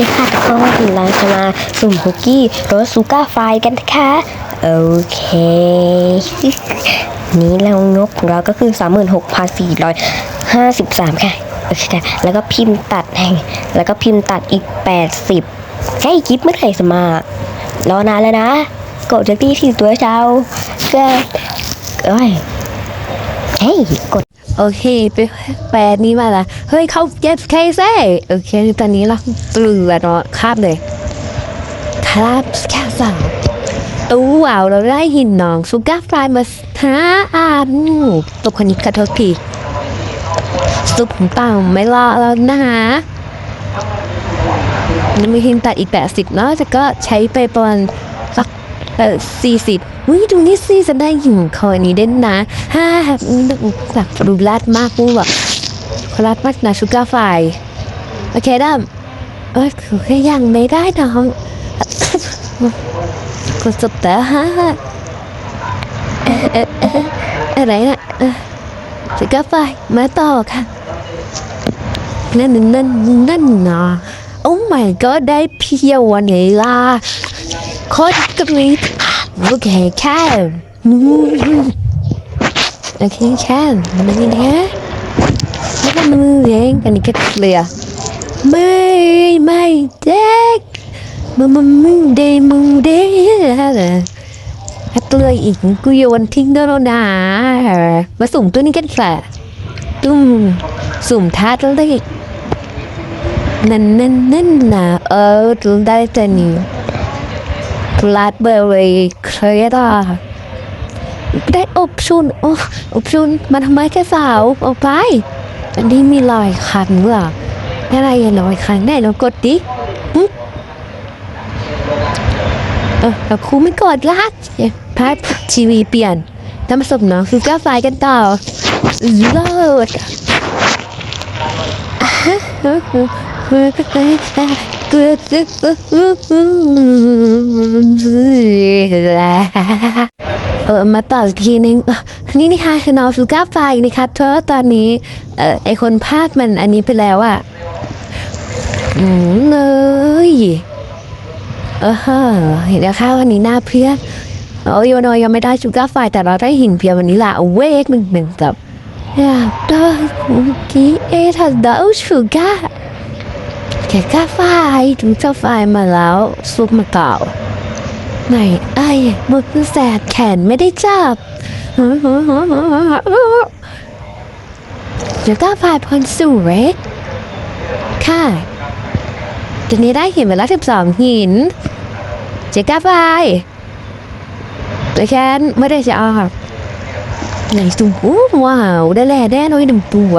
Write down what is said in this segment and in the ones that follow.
ดีค่ะทุกคนเราจะมาสุ่มคุกกี้รสซูก้าไฟกันนะคะโอเค นี้เรางบของเราก็คือ 36,453 ค่ะโอเคค่ะแล้วก็พิมพ์ตัดให้แล้วก็พิมพ์ตัดอีก 80ใช่คลิปไม่เคยสมารอนานแล้วนะกดจากที่ที่ตัวเช้าก็เอ้ยเฮ้ยกด โอเคไปแปลนี้มาละเฮ้ยเขาเก็บเคสโอเคตอนนี้เราเปลือเนาะคาบเลยคาบแค่สาวตู้ว้าวเราได้หินน้องซูก้าฟรายมาหาอ่านตัวคนนี้กระทบทีซุปเต่าไม่รอแล้วนะฮะยังมีหินตัดอีกแปดสิบเนาะแต่ก็ใช้ไปประมาณสัก เออสี่สิบวิตรงนี้สิจะได้อยู่คอยนี้เด่นนะฮ่าแบบรูรัดมากกูแบบรัดมากนะชูกาไฟโอเคดัมเอ้ยคือแค่ยังไม่ได้น้องกดจบแต่ฮ่าเอ๊ะเอ๊ะเอ๊ะอะไรนะเอ่อชูกาไฟมาต่อค่ะนั่นนั่นนั่นนะโอ้ my god ได้เพียววันนี้ล่ะโคตรกรี๊ด โอเคแค่อืมโอเคแค่มันนี่นะแล้วก็มือเองอันนี้แค่เคลียร์ไม่ไม่เด็กมึงมึงมึงเดมึงเดอะไรถ้าเลืออีกกูโยนทิ้งแล้วนะมาสุ่มตัวนี้กันแหละตุ้มสุ่มทัดเลยนั่นนั่นนั่นนะเออดูได้แต่นี่ พลาดเบอร์รี่เครดอะได้อบชุนโอ้อบชุนมันทำไมแค่สาวเอาไป อันนี้มีรอยคันเมื่ออะไรอะรอยคันได้ลองกดดิเออแต่ครูไม่กดละพาร์ททีวีเปลี่ยนท่านผสมน้องคือก้าไฟกันต่อเลิศเอ ออมาต่ออีกทีนึงนี่นี่ค่ะคือน้องฟิลก้าไฟนะคะเพราะว่าตอนนี้เออไอคนพาดมันอันนี้ไปแล้วอะอืมเลยเออเห็นแล้วค่ะวันนี้หน้าเพื่อนโอ้ยโยนอยยังไม่ได้ชูก้าไฟแต่เราได้หินเพียวันนี้ละเวกหนึ่งหนึ่งกับอยากได้คุกกี้เอทันดาชูก้าแกก้าไฟถึงเจ้าไฟมาแล้วซุปมาเก่า หนไอ้มือแสบแขนไม่ได้จับเดี๋ยวก้าไฟพรสู่เรกค่ะทีนี้ได้หินไปแล้วสิบสองหิน เจ๊ก้าไฟแต่แค่ไม่ได้จะเอาไหนตุ้มว้าวได้แล่แน่น้อยหนึ่งตัว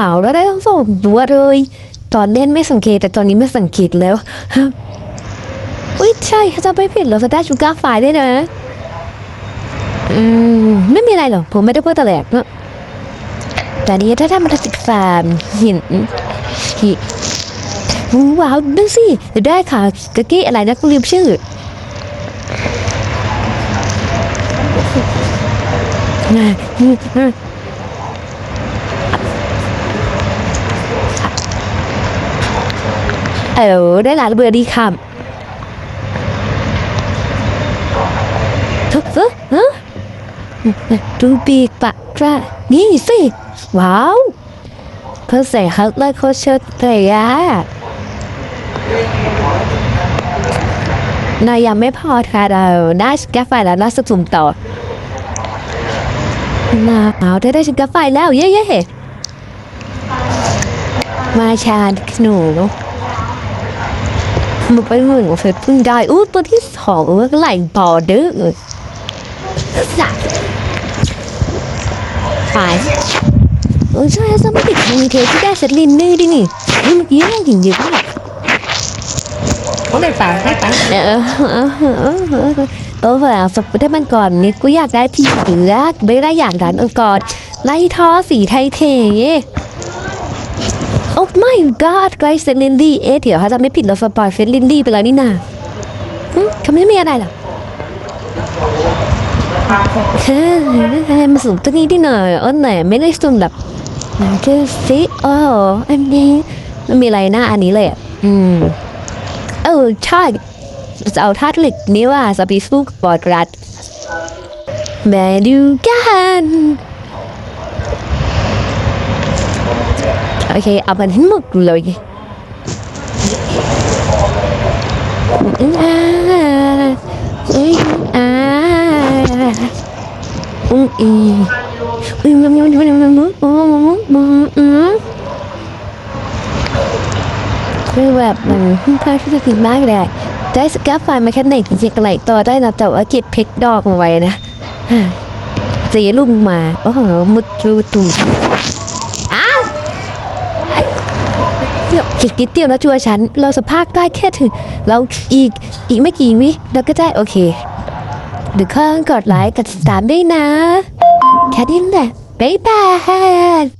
โอ้ว้าแล้วได้ทั้งสองตัวเลยตอนเล่นไม่สังเกตแต่ตอนนี้ไม่สังเกตแล้วอุ้ยใช่ถ้าจะไม่ผิดเราจะได้ชูการ์ไฟได้นะ อืม ไม่มีอะไรหรอกผมไม่ได้พูดตะแหลกเนอะแต่นี้ถ้าทำมันสิบสามหินหิว้าวดูสิได้ค่ะกะกี้อะไรนะกูลืมชื่อนะ เออได้ร้านเบอร์ดีค่ะทุกฟฮะดูปีกปะกระนี่สิ ว้าวเพื่อใส่ฮัตเลยโคชดเลยะนายยังไม่พอค่ะเราได้สกาไฟแล้วน่าสุมต่อนาเอาได้ได้สกาไฟแล้ว เย้เย้มาชาญหนู มันเป็นเหมือนกับเฟซเพิ่งได้อู้ตัวที่สองเมื่อไหร่ต่อเด้อสัตว์ตายเออใช่สมัยเด็กมีเทที่ได้เซตลินนี่ดินี่นี่เมื่อกี้ได้ถึงเยอะมากเขาได้ฟังได้ฟังเออเออเออเออเออเออแบบสมมติถ้ามันก่อนนี่กูอยากได้พี่เสือไม่ได้อยากดันออก่อนไล่ท่อสีไทยเท โอ้ my god ไกลเซตลินดี้ เอ๊ะเดี๋ยวถ้าจะไม่ผิดเราสปอยเฟซลินดี้ไปแล้วนี่นาเขาไม่มีอะไรหรอเฮ้ยมาสูงตัวนี้ที่หน่อยอ๋อไหนไม่ได้สูงแบบไหนเจอสิโอ้อันนี้มันมีอะไรหน้าอันนี้เลยอะอืมเออใช่จะเอาธาตุเหล็กนี้ว่าสปีสู้กับบอดรัดมาดูกัน โอเค เอามันให้หมดเลยอาอุ้ยอาอุ้ยอีอุ้ยมันมันมันมันมันมันมันคือแบบมันพึ่งพาที่จะกินมากเลยได้สกัฟไฟมาแค่ไหนจริงๆไหลต่อได้นะแต่ว่าเก็บเพชรดอกมาไว้นะสีลุงมา โอ้อหมุดรูตุ่ม เดี๋ยวคิดนิดเดียวนะจัวฉัน เราสภาพได้แค่ถึง เราอีกอีกไม่กี่วิเราก็ได้โอเคเดี๋ยวข้างกดไลค์กดติดตามด้วยนะ แค่นี้แหละบ๊ายบาย